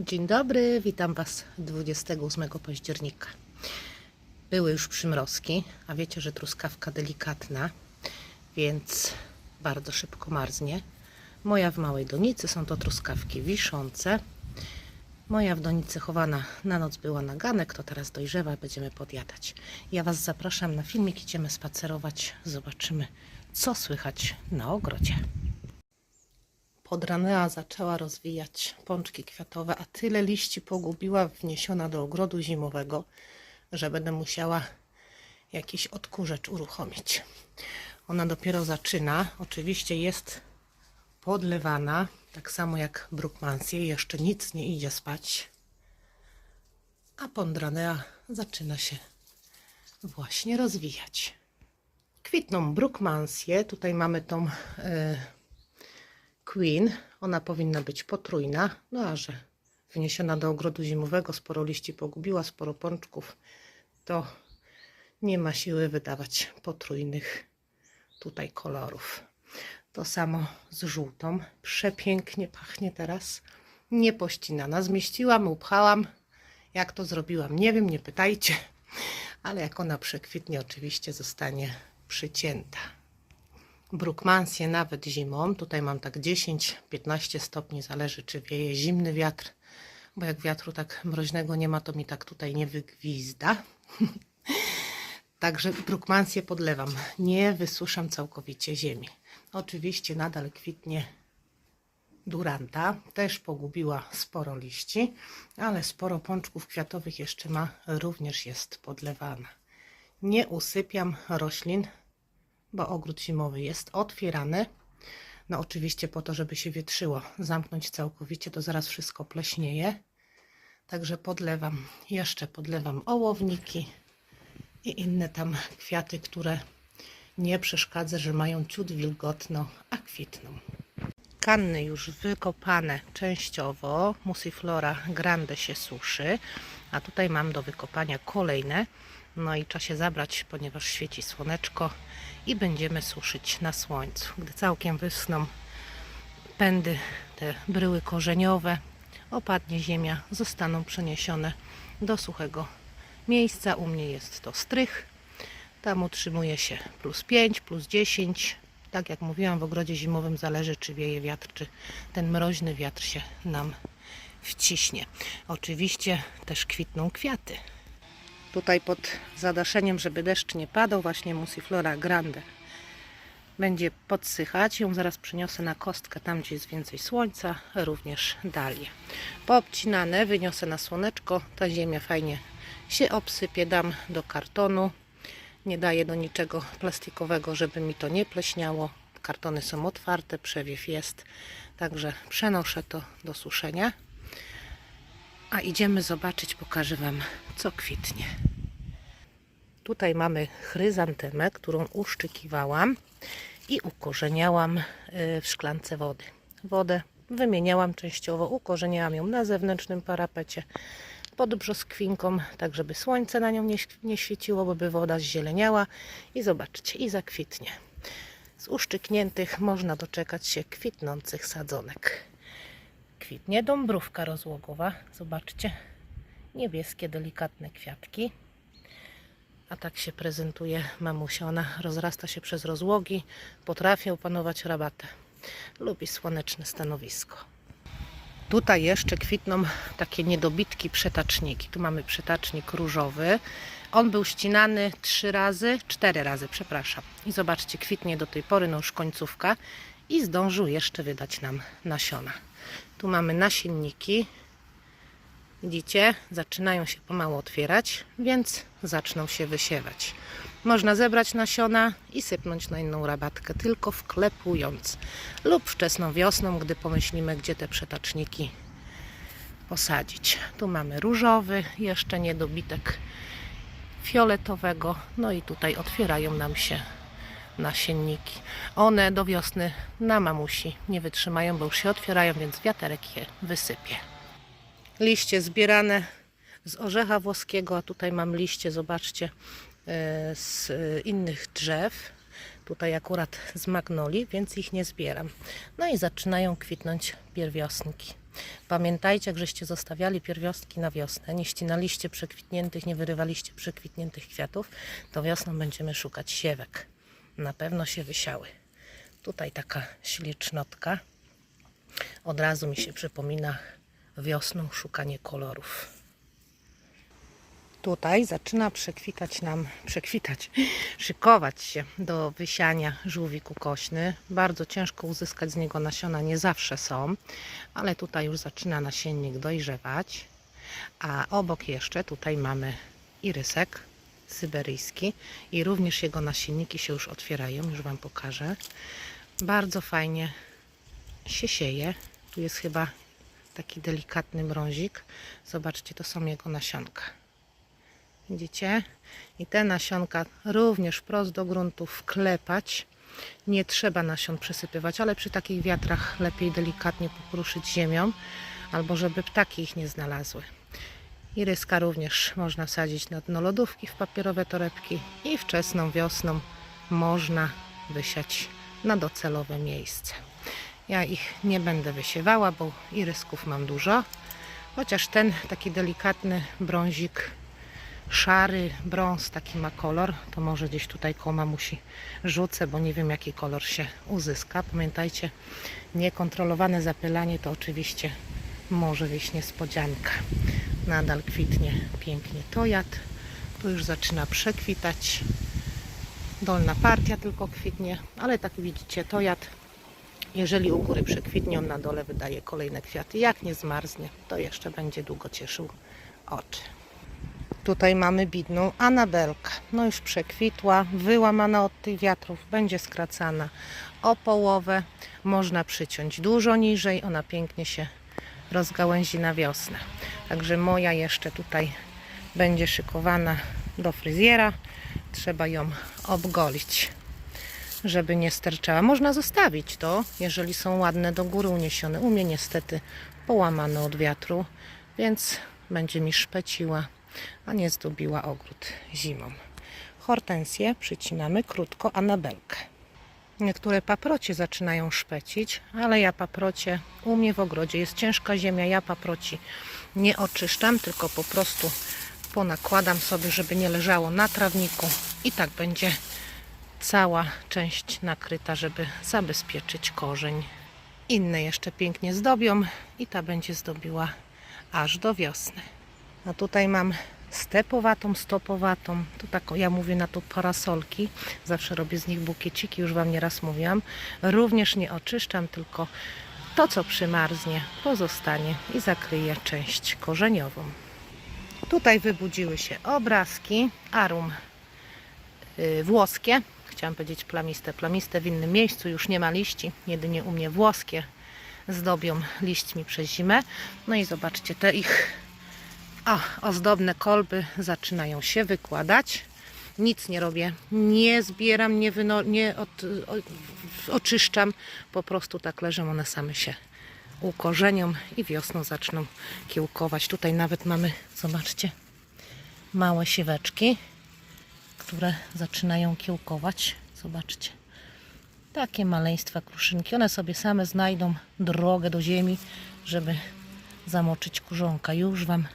Dzień dobry, witam Was 28 października. Były już przymrozki, a wiecie, że truskawka delikatna, więc bardzo szybko marznie. Moja w małej donicy są to truskawki wiszące. Moja w donicy chowana na noc była na ganek, to teraz dojrzewa, będziemy podjadać. Ja Was zapraszam na filmik, idziemy spacerować, zobaczymy co słychać na ogrodzie. Podranea zaczęła rozwijać pączki kwiatowe, a tyle liści pogubiła wniesiona do ogrodu zimowego, że będę musiała jakiś odkurzacz uruchomić. Ona dopiero zaczyna. Oczywiście jest podlewana, tak samo jak Brookmansie. Jeszcze nic nie idzie spać. A Pondranea zaczyna się właśnie rozwijać. Kwitną Brookmansie. Tutaj mamy tą... e, Queen. Ona powinna być potrójna, no a że wniesiona do ogrodu zimowego, sporo liści pogubiła, sporo pączków, to nie ma siły wydawać potrójnych tutaj kolorów. To samo z żółtą. Przepięknie pachnie teraz. Niepościnana. Zmieściłam, upchałam. Jak to zrobiłam? Nie wiem, nie pytajcie. Ale jak ona przekwitnie, oczywiście zostanie przycięta. Brookmansie nawet zimą. Tutaj mam tak 10-15 stopni, zależy czy wieje zimny wiatr, bo jak wiatru tak mroźnego nie ma, to mi tak tutaj nie wygwizda. Także Brookmansie podlewam. Nie wysuszam całkowicie ziemi. Oczywiście nadal kwitnie Duranta. Też pogubiła sporo liści, ale sporo pączków kwiatowych jeszcze ma. Również jest podlewana. Nie usypiam roślin, bo ogród zimowy jest otwierany. No oczywiście po to, żeby się wietrzyło. Zamknąć całkowicie, to zaraz wszystko pleśnieje. Także podlewam, jeszcze podlewam ołowniki i inne tam kwiaty, które nie przeszkadza, że mają ciut wilgotno, a kwitną. Kanny już wykopane częściowo. Musiflora grande się suszy, a tutaj mam do wykopania kolejne. No i trzeba się zabrać, ponieważ świeci słoneczko i będziemy suszyć na słońcu. Gdy całkiem wysną pędy, te bryły korzeniowe, opadnie ziemia, zostaną przeniesione do suchego miejsca. U mnie jest to strych. Tam utrzymuje się plus 5, plus 10. Tak jak mówiłam, w ogrodzie zimowym zależy, czy wieje wiatr, czy ten mroźny wiatr się nam wciśnie. Oczywiście też kwitną kwiaty. Tutaj pod zadaszeniem, żeby deszcz nie padał, właśnie Musiflora grande będzie podsychać. Ją zaraz przyniosę na kostkę, tam gdzie jest więcej słońca, również dalie. Poobcinane wyniosę na słoneczko, ta ziemia fajnie się obsypie, dam do kartonu. Nie daję do niczego plastikowego, żeby mi to nie pleśniało. Kartony są otwarte, przewiew jest, także przenoszę to do suszenia. A idziemy zobaczyć, pokażę Wam, co kwitnie. Tutaj mamy chryzantemę, którą uszczykiwałam i ukorzeniałam y, w szklance wody. Wodę wymieniałam częściowo, ukorzeniałam ją na zewnętrznym parapecie pod brzoskwinką, tak żeby słońce na nią nie, nie świeciło, bo by woda zzieleniała i zobaczcie, i zakwitnie. Z uszczykniętych można doczekać się kwitnących sadzonek. Kwitnie dąbrówka rozłogowa, zobaczcie, niebieskie, delikatne kwiatki. A tak się prezentuje mamusia. Ona rozrasta się przez rozłogi, potrafi opanować rabatę. Lubi słoneczne stanowisko. Tutaj jeszcze kwitną takie niedobitki przetaczniki. Tu mamy przetacznik różowy. On był ścinany trzy razy, cztery razy, przepraszam. I zobaczcie, kwitnie do tej pory, no już końcówka. I zdążył jeszcze wydać nam nasiona. Tu mamy nasienniki. Widzicie, zaczynają się pomału otwierać, więc zaczną się wysiewać. Można zebrać nasiona i sypnąć na inną rabatkę, tylko wklepując. Lub wczesną wiosną, gdy pomyślimy, gdzie te przetaczniki posadzić. Tu mamy różowy, jeszcze niedobitek fioletowego. No i tutaj otwierają nam się nasienniki. One do wiosny na mamusi nie wytrzymają, bo już się otwierają, więc wiaterek je wysypie liście zbierane z orzecha włoskiego, a tutaj mam liście, zobaczcie, e, z innych drzew. Tutaj akurat z magnolii, więc ich nie zbieram. No i zaczynają kwitnąć pierwiosnki. Pamiętajcie, jak żeście zostawiali pierwiostki na wiosnę, nie ścinaliście przekwitniętych, nie wyrywaliście przekwitniętych kwiatów, to wiosną będziemy szukać siewek. Na pewno się wysiały. Tutaj taka ślicznotka. Od razu mi się przypomina wiosną szukanie kolorów. Tutaj zaczyna przekwitać nam, przekwitać, szykować się do wysiania żółwik ukośny. Bardzo ciężko uzyskać z niego nasiona, nie zawsze są, ale tutaj już zaczyna nasiennik dojrzewać. A obok jeszcze tutaj mamy irysek syberyjski i również jego nasienniki się już otwierają, już Wam pokażę. Bardzo fajnie się sieje. Tu jest chyba taki delikatny mrozik. Zobaczcie, to są jego nasionka. Widzicie? I te nasionka również wprost do gruntu wklepać. Nie trzeba nasion przesypywać, ale przy takich wiatrach lepiej delikatnie pokruszyć ziemią, albo żeby ptaki ich nie znalazły. Iryska również można wsadzić na dno lodówki w papierowe torebki i wczesną wiosną można wysiać na docelowe miejsce. Ja ich nie będę wysiewała, bo irysków mam dużo. Chociaż ten taki delikatny brązik, szary brąz taki ma kolor, to może gdzieś tutaj koło mamusi rzucę, bo nie wiem jaki kolor się uzyska. Pamiętajcie, niekontrolowane zapylanie to oczywiście może wyjść niespodzianka. Nadal kwitnie pięknie tojat. Tu już zaczyna przekwitać. Dolna partia tylko kwitnie, ale tak widzicie, tojat jeżeli u góry przekwitnie, on na dole wydaje kolejne kwiaty. Jak nie zmarznie, to jeszcze będzie długo cieszył oczy. Tutaj mamy bidną Anabelkę. No już przekwitła, wyłamana od tych wiatrów, będzie skracana o połowę. Można przyciąć dużo niżej, ona pięknie się rozgałęzi na wiosnę. Także moja jeszcze tutaj będzie szykowana do fryzjera. Trzeba ją obgolić żeby nie sterczała. Można zostawić to, jeżeli są ładne do góry uniesione. U mnie niestety połamane od wiatru, więc będzie mi szpeciła, a nie zdobiła ogród zimą. Hortensję przycinamy krótko, anabelkę. Niektóre paprocie zaczynają szpecić, ale ja paprocie u mnie w ogrodzie jest ciężka ziemia, ja paproci nie oczyszczam, tylko po prostu ponakładam sobie, żeby nie leżało na trawniku i tak będzie cała część nakryta, żeby zabezpieczyć korzeń. Inne jeszcze pięknie zdobią i ta będzie zdobiła aż do wiosny. A tutaj mam stepowatą, stopowatą. Tu tak ja mówię na to parasolki. Zawsze robię z nich bukieciki, już Wam nieraz mówiłam. Również nie oczyszczam, tylko to co przymarznie pozostanie i zakryje część korzeniową. Tutaj wybudziły się obrazki, arum y, włoskie, chciałam powiedzieć plamiste, plamiste w innym miejscu, już nie ma liści, jedynie u mnie włoskie zdobią liśćmi przez zimę. No i zobaczcie, te ich o, ozdobne kolby zaczynają się wykładać. Nic nie robię, nie zbieram, nie, nie od, oczyszczam, po prostu tak leżą, one same się ukorzenią i wiosną zaczną kiełkować. Tutaj nawet mamy, zobaczcie, małe sieweczki które zaczynają kiełkować. Zobaczcie. Takie maleństwa kruszynki. One sobie same znajdą drogę do ziemi, żeby zamoczyć kurzonka. Już Wam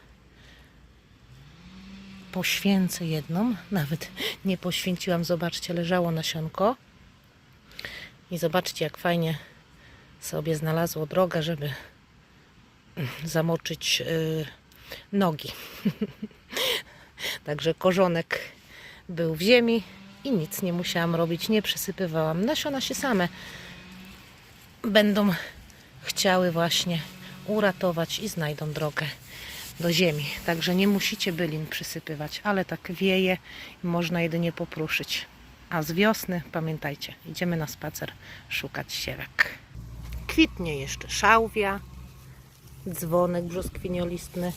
poświęcę jedną. Nawet nie poświęciłam. Zobaczcie, leżało nasionko. I zobaczcie, jak fajnie sobie znalazło drogę, żeby zamoczyć yy, nogi. Także korzonek był w ziemi i nic nie musiałam robić, nie przysypywałam. Nasiona się same będą chciały właśnie uratować i znajdą drogę do ziemi. Także nie musicie bylin przysypywać, ale tak wieje i można jedynie popruszyć. A z wiosny, pamiętajcie, idziemy na spacer szukać siewek. Kwitnie jeszcze szałwia, dzwonek brzoskwiniolistny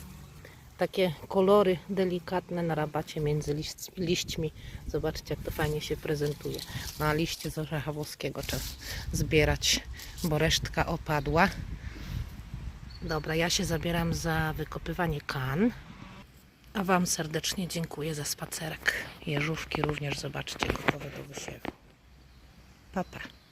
takie kolory delikatne na rabacie między liść, liśćmi. Zobaczcie, jak to fajnie się prezentuje. Na liście z orzecha włoskiego czas zbierać, bo resztka opadła. Dobra, ja się zabieram za wykopywanie kan. A Wam serdecznie dziękuję za spacerek. Jeżówki również, zobaczcie, gotowe do wysiewu. Papa. Pa.